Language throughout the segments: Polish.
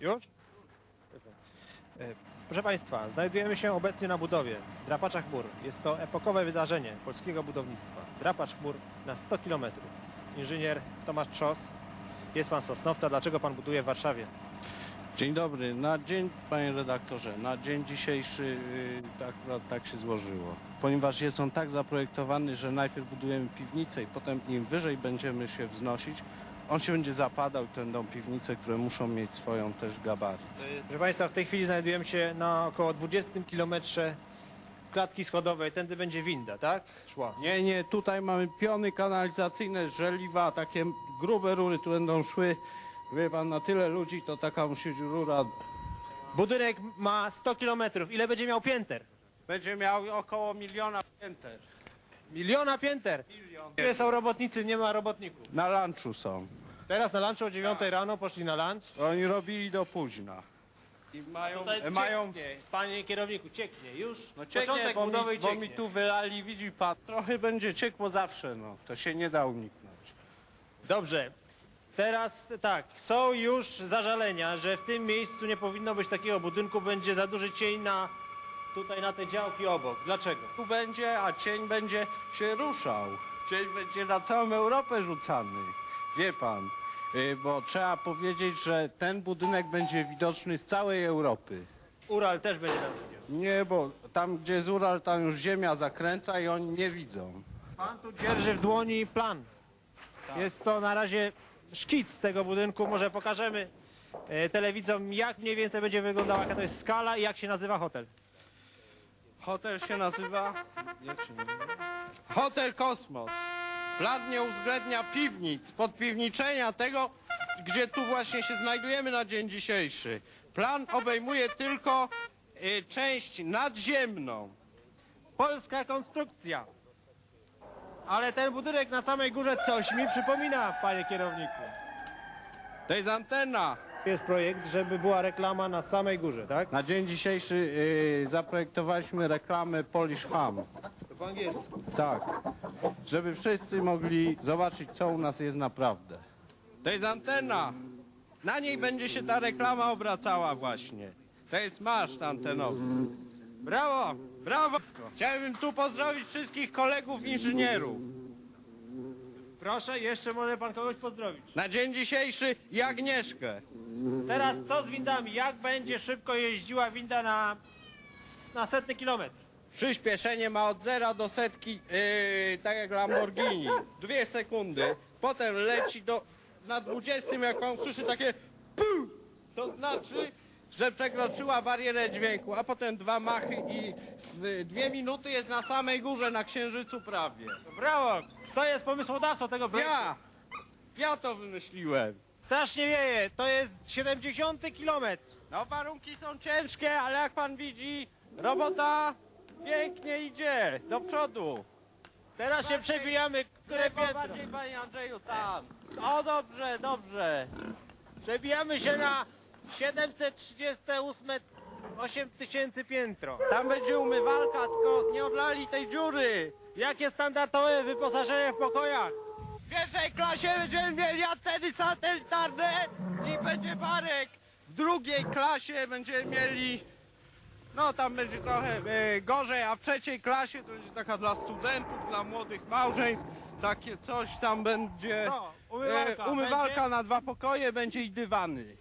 Już? E, Proszę Państwa, znajdujemy się obecnie na budowie Drapacza Chmur. Jest to epokowe wydarzenie polskiego budownictwa. Drapacz Chmur na 100 km. Inżynier Tomasz Trzos. Jest Pan Sosnowca. Dlaczego Pan buduje w Warszawie? Dzień dobry. Na dzień, panie redaktorze, na dzień dzisiejszy tak, akurat tak się złożyło. Ponieważ jest on tak zaprojektowany, że najpierw budujemy piwnicę i potem im wyżej będziemy się wznosić, on się będzie zapadał i będą piwnice, które muszą mieć swoją też gabaryt. Proszę Państwa, w tej chwili znajdujemy się na około 20 km klatki schodowej. Tędy będzie winda, tak? Szła. Nie, nie, tutaj mamy piony kanalizacyjne, żeliwa, takie grube rury, które będą szły, wie pan, na tyle ludzi, to taka musi być rura. Budynek ma 100 km. Ile będzie miał pięter? Będzie miał około miliona pięter. Miliona pięter. Gdzie są robotnicy? Nie ma robotników. Na lunchu są. Teraz na lunchu o 9 rano poszli na lunch. Oni robili do późna. I mają, Tutaj e, mają cieknie, panie kierowniku, cieknie już. no cieknie, Początek bo, budowy mi, bo cieknie. mi tu wylali, widzi pan, trochę będzie ciekło zawsze, no. To się nie da uniknąć. Dobrze. Teraz tak, są już zażalenia, że w tym miejscu nie powinno być takiego budynku, będzie za duży cień na tutaj na te działki obok. Dlaczego? Tu będzie, a cień będzie się ruszał. Cień będzie na całą Europę rzucany. Wie pan, y, bo trzeba powiedzieć, że ten budynek będzie widoczny z całej Europy. Ural też będzie tam. Nie, bo tam gdzie jest Ural, tam już ziemia zakręca i oni nie widzą. Pan tu dzierży w dłoni plan. Jest to na razie szkic tego budynku. Może pokażemy e, telewidzom, jak mniej więcej będzie wyglądała, jaka to jest skala i jak się nazywa hotel. Hotel się nazywa? Hotel Kosmos. Plan nie uwzględnia piwnic, podpiwniczenia tego, gdzie tu właśnie się znajdujemy na dzień dzisiejszy. Plan obejmuje tylko y, część nadziemną. Polska konstrukcja. Ale ten budynek na samej górze coś mi przypomina, panie kierowniku. To jest antena. Jest projekt, żeby była reklama na samej górze, tak? Na dzień dzisiejszy y, zaprojektowaliśmy reklamę Polish Ham. Po angielsku. Tak, żeby wszyscy mogli zobaczyć, co u nas jest naprawdę. To jest antena. Na niej będzie się ta reklama obracała właśnie. To jest maszt antenowy. Brawo! Brawo! Chciałbym tu pozdrowić wszystkich kolegów inżynierów. Proszę, jeszcze może pan kogoś pozdrowić. Na dzień dzisiejszy i Agnieszkę. Teraz co z windami? Jak będzie szybko jeździła winda na, na setny kilometr? Przyspieszenie ma od zera do setki, yy, tak jak Lamborghini. Dwie sekundy. Potem leci do, na 20, jak on słyszy takie PUH! To znaczy, że przekroczyła barierę dźwięku, a potem dwa machy i w dwie minuty jest na samej górze, na księżycu prawie. Brawo! Kto jest pomysłodawcą tego projektu? Ja! Ja to wymyśliłem. Strasznie wieje, to jest 70 kilometr. No warunki są ciężkie, ale jak pan widzi, robota pięknie idzie do przodu. Teraz się przebijamy, które piętro. bardziej, panie Andrzeju, tam. O, dobrze, dobrze. Przebijamy się na 738 8000 piętro. Tam będzie umywalka, tylko nie odlali tej dziury. Jakie standardowe wyposażenie w pokojach? W pierwszej klasie będziemy mieli anteny satelitarne i będzie barek. W drugiej klasie będziemy mieli, no tam będzie trochę e, gorzej, a w trzeciej klasie to będzie taka dla studentów, dla młodych małżeństw. Takie coś tam będzie. No, umywalka e, umywalka będzie? na dwa pokoje będzie i dywany.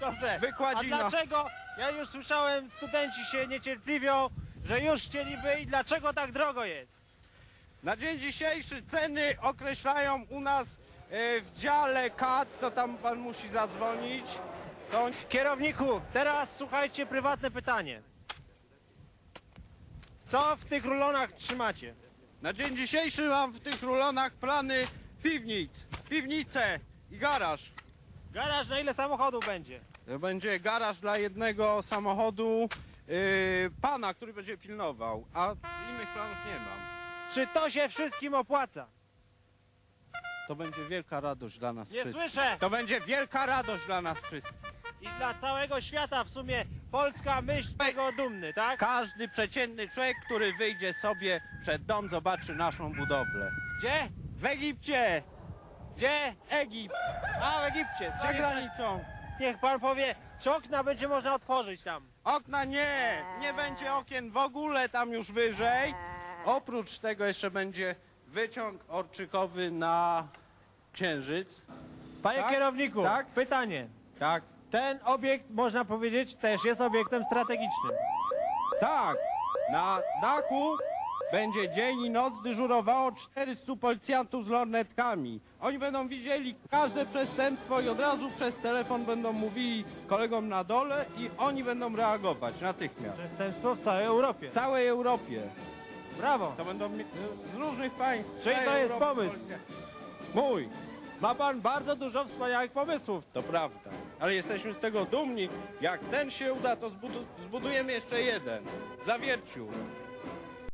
Dobrze. Wykładzina. A dlaczego? Ja już słyszałem, studenci się niecierpliwią, że już chcieliby i dlaczego tak drogo jest? Na dzień dzisiejszy ceny określają u nas e, w dziale KAT, to tam pan musi zadzwonić. To Kierowniku, teraz słuchajcie, prywatne pytanie. Co w tych rulonach trzymacie? na dzień dzisiejszy mam w tych rulonach plany piwnic, piwnice i garaż. Garaż na ile samochodów będzie? To Będzie garaż dla jednego samochodu e, pana, który będzie pilnował, a innych planów nie mam. Czy to się wszystkim opłaca? To będzie wielka radość dla nas Nie wszystkich. słyszę! To będzie wielka radość dla nas wszystkich. I dla całego świata w sumie polska myśl tego dumny, tak? Każdy przeciętny człowiek, który wyjdzie sobie przed dom, zobaczy naszą budowlę. Gdzie? W Egipcie! Gdzie? Egipt! A, w Egipcie. Za granicą! niech pan powie, czy okna będzie można otworzyć tam? Okna nie, nie będzie okien w ogóle tam już wyżej. Oprócz tego jeszcze będzie wyciąg orczykowy na księżyc. Panie Tak? kierowniku, Tak? pytanie. Tak, Ten obiekt, można powiedzieć, też jest obiektem strategicznym. tak. Na dachu będzie dzień i noc dyżurowało 400 policjantów z lornetkami. Oni będą widzieli każde przestępstwo i od razu przez telefon będą mówili kolegom na dole i oni będą reagować natychmiast. Przestępstwo w całej Europie. W całej Europie. Brawo. To będą mi- z różnych państw. Czyli całej to jest Europy pomysł. Mój. Ma pan bardzo dużo wspaniałych pomysłów. To prawda. Ale jesteśmy z tego dumni. Jak ten się uda, to zbudu- zbudujemy jeszcze jeden. Zawierciu.